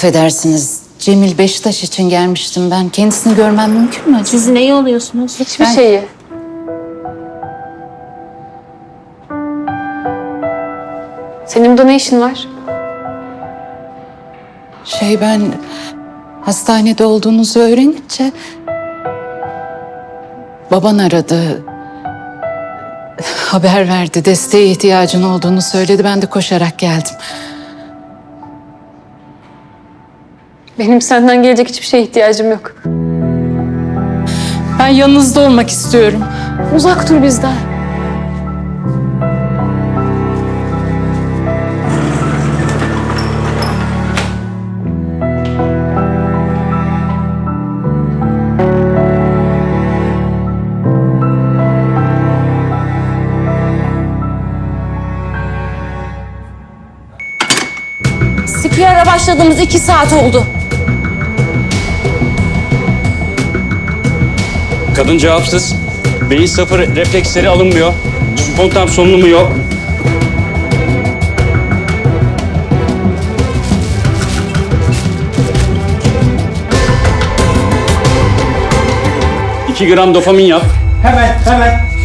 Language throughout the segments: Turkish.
Affedersiniz. Cemil Beşiktaş için gelmiştim ben. Kendisini görmem mümkün mü acaba? Siz neyi oluyorsunuz? Hiçbir Ben- şeyi. Senin burada ne işin var? Şey ben hastanede olduğunuzu öğrenince baban aradı. Haber verdi. Desteğe ihtiyacın olduğunu söyledi. Ben de koşarak geldim. Benim senden gelecek hiçbir şeye ihtiyacım yok. Ben yanınızda olmak istiyorum. Uzak dur bizden. CPR'a başladığımız iki saat oldu. Kadın cevapsız. Beyin sıfır refleksleri alınmıyor. Spontan solunumu yok. İki gram dopamin yap. Hemen, hemen.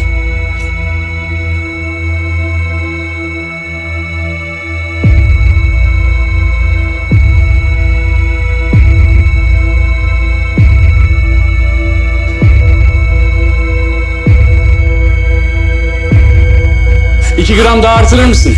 İki gram daha artırır mısın?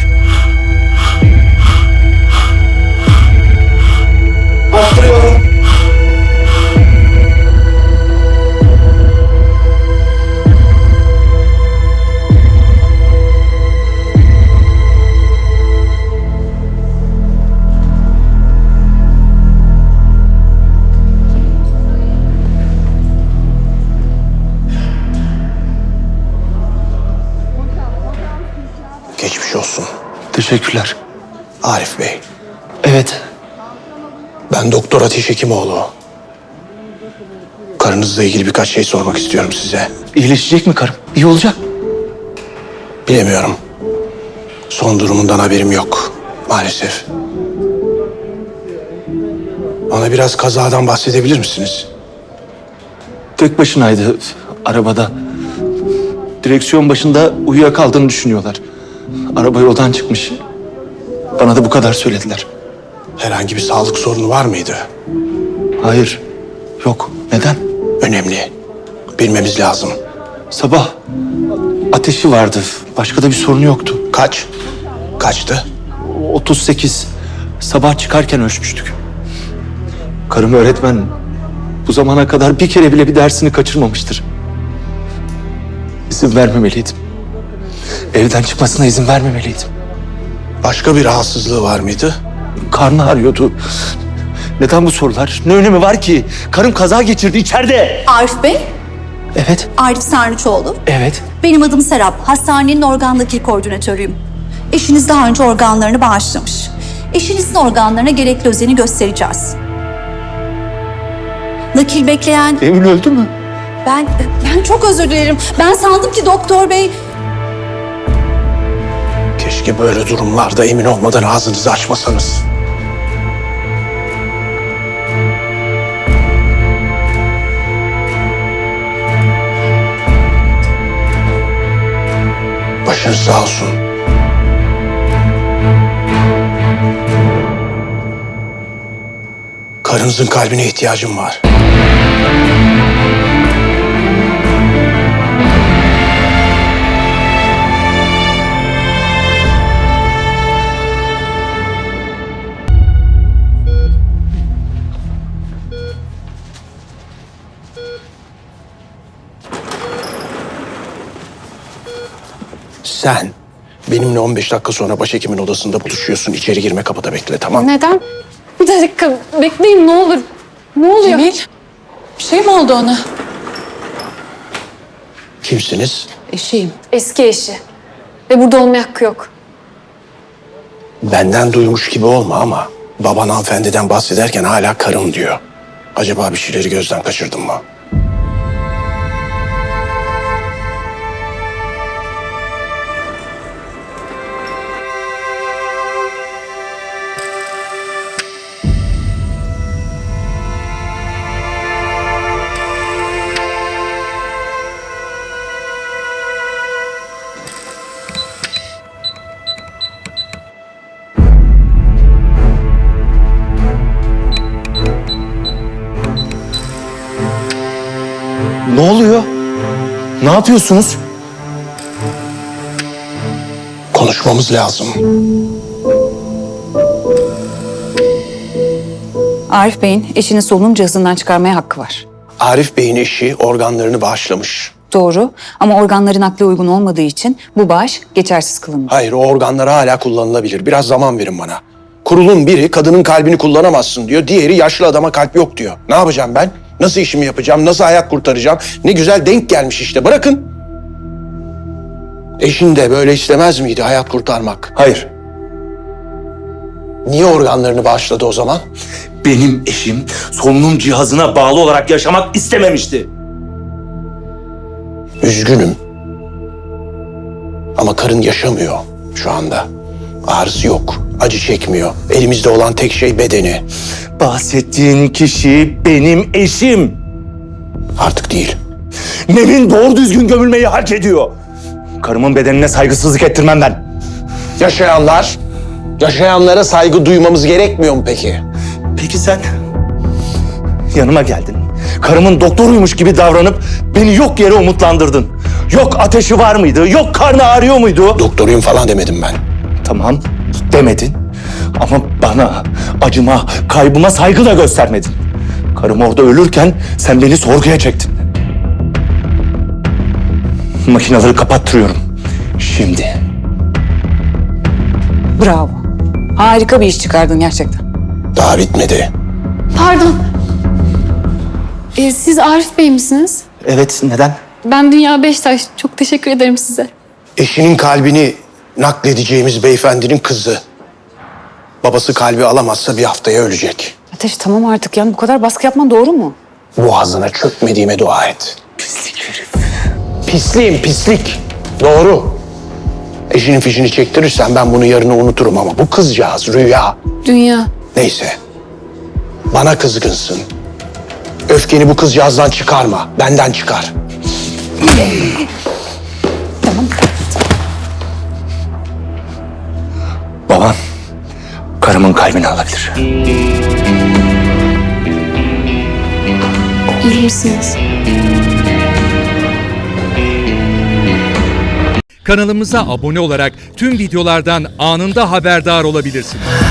Teşekkürler. Arif Bey, Evet. ben Doktor Ateş Hekimoğlu. Karınızla ilgili birkaç şey sormak istiyorum size. İyileşecek mi karım? İyi olacak. Bilemiyorum. Son durumundan haberim yok. Maalesef. Bana biraz kazadan bahsedebilir misiniz? Tek başınaydı arabada. Direksiyon başında uyuyakaldığını düşünüyorlar. Araba yoldan çıkmış. Bana da bu kadar söylediler. Herhangi bir sağlık sorunu var mıydı? Hayır. Yok. Neden? Önemli. Bilmemiz lazım. Sabah ateşi vardı. Başka da bir sorunu yoktu. Kaç? Kaçtı? 38. Sabah çıkarken ölçmüştük. Karım öğretmen. Bu zamana kadar bir kere bile bir dersini kaçırmamıştır. İzin vermemeliydim. Evden çıkmasına izin vermemeliydim. Başka bir rahatsızlığı var mıydı? Karnı ağrıyordu. Neden bu sorular? Ne önemi var ki? Karım kaza geçirdi içeride. Arif Bey, Evet, Arif Sarnıçoğlu. evet. Benim adım Serap. Hastanenin organ nakil koordinatörüyüm. Eşiniz daha önce organlarını bağışlamış. Eşinizin organlarına gerekli özeni göstereceğiz. Nakil bekleyen... Emin öldü mü? Ben, ben çok özür dilerim. Ben sandım ki doktor bey... Keşke böyle durumlarda emin olmadan ağzınızı açmasanız. Başınız sağ olsun. Karınızın kalbine ihtiyacım var. Sen benimle 15 dakika sonra başhekimin odasında buluşuyorsun. İçeri girme kapıda bekle tamam? Neden? Bir dakika bekleyin ne olur. Ne oluyor? Cemil, bir şey mi oldu ona? Kimsiniz? Eşiyim. Eski eşi. Ve burada olmaya hakkı yok. Benden duymuş gibi olma ama baban hanımefendiden bahsederken hala karım diyor. Acaba bir şeyleri gözden kaçırdın mı? Ne yapıyorsunuz? Konuşmamız lazım. Arif Bey'in eşini solunum cihazından çıkarmaya hakkı var. Arif Bey'in eşi organlarını bağışlamış. Doğru ama organların nakle uygun olmadığı için bu bağış geçersiz kılınmış. Hayır o organlar hala kullanılabilir. Biraz zaman verin bana. Kurulun biri kadının kalbini kullanamazsın diyor. Diğeri yaşlı adama kalp yok diyor. Ne yapacağım ben? Nasıl işimi yapacağım? Nasıl hayat kurtaracağım? Ne güzel denk gelmiş işte. Bırakın. Eşin de böyle istemez miydi hayat kurtarmak? Hayır. Niye organlarını bağışladı o zaman? Benim eşim solunum cihazına bağlı olarak yaşamak istememişti. Üzgünüm. Ama karın yaşamıyor şu anda. Ağrısı yok. Acı çekmiyor. Elimizde olan tek şey bedeni. Bahsettiğin kişi benim eşim. Artık değil. Nevin doğru düzgün gömülmeyi hak ediyor. Karımın bedenine saygısızlık ettirmem ben. Yaşayanlar, yaşayanlara saygı duymamız gerekmiyor mu peki? Peki sen yanıma geldin. Karımın doktoruymuş gibi davranıp beni yok yere umutlandırdın. Yok ateşi var mıydı? Yok karnı ağrıyor muydu? Doktoruyum falan demedim ben. Tamam demedin. Ama bana, acıma, kaybıma saygı da göstermedin. Karım orada ölürken sen beni sorguya çektin. Makinaları kapattırıyorum. Şimdi. Bravo. Harika bir iş çıkardın gerçekten. Daha bitmedi. Pardon. Ee, siz Arif Bey misiniz? Evet neden? Ben Dünya Beştaş. Çok teşekkür ederim size. Eşinin kalbini nakledeceğimiz beyefendinin kızı. Babası kalbi alamazsa bir haftaya ölecek. Ateş tamam artık yani bu kadar baskı yapman doğru mu? Boğazına çökmediğime dua et. Pislik herif. Pisliğim pislik. Doğru. Eşinin fişini çektirirsen ben bunu yarını unuturum ama bu kızcağız rüya. Dünya. Neyse. Bana kızgınsın. Öfkeni bu kızcağızdan çıkarma. Benden çıkar. Babam karımın kalbini alabilir. İyi misiniz? Kanalımıza abone olarak tüm videolardan anında haberdar olabilirsiniz.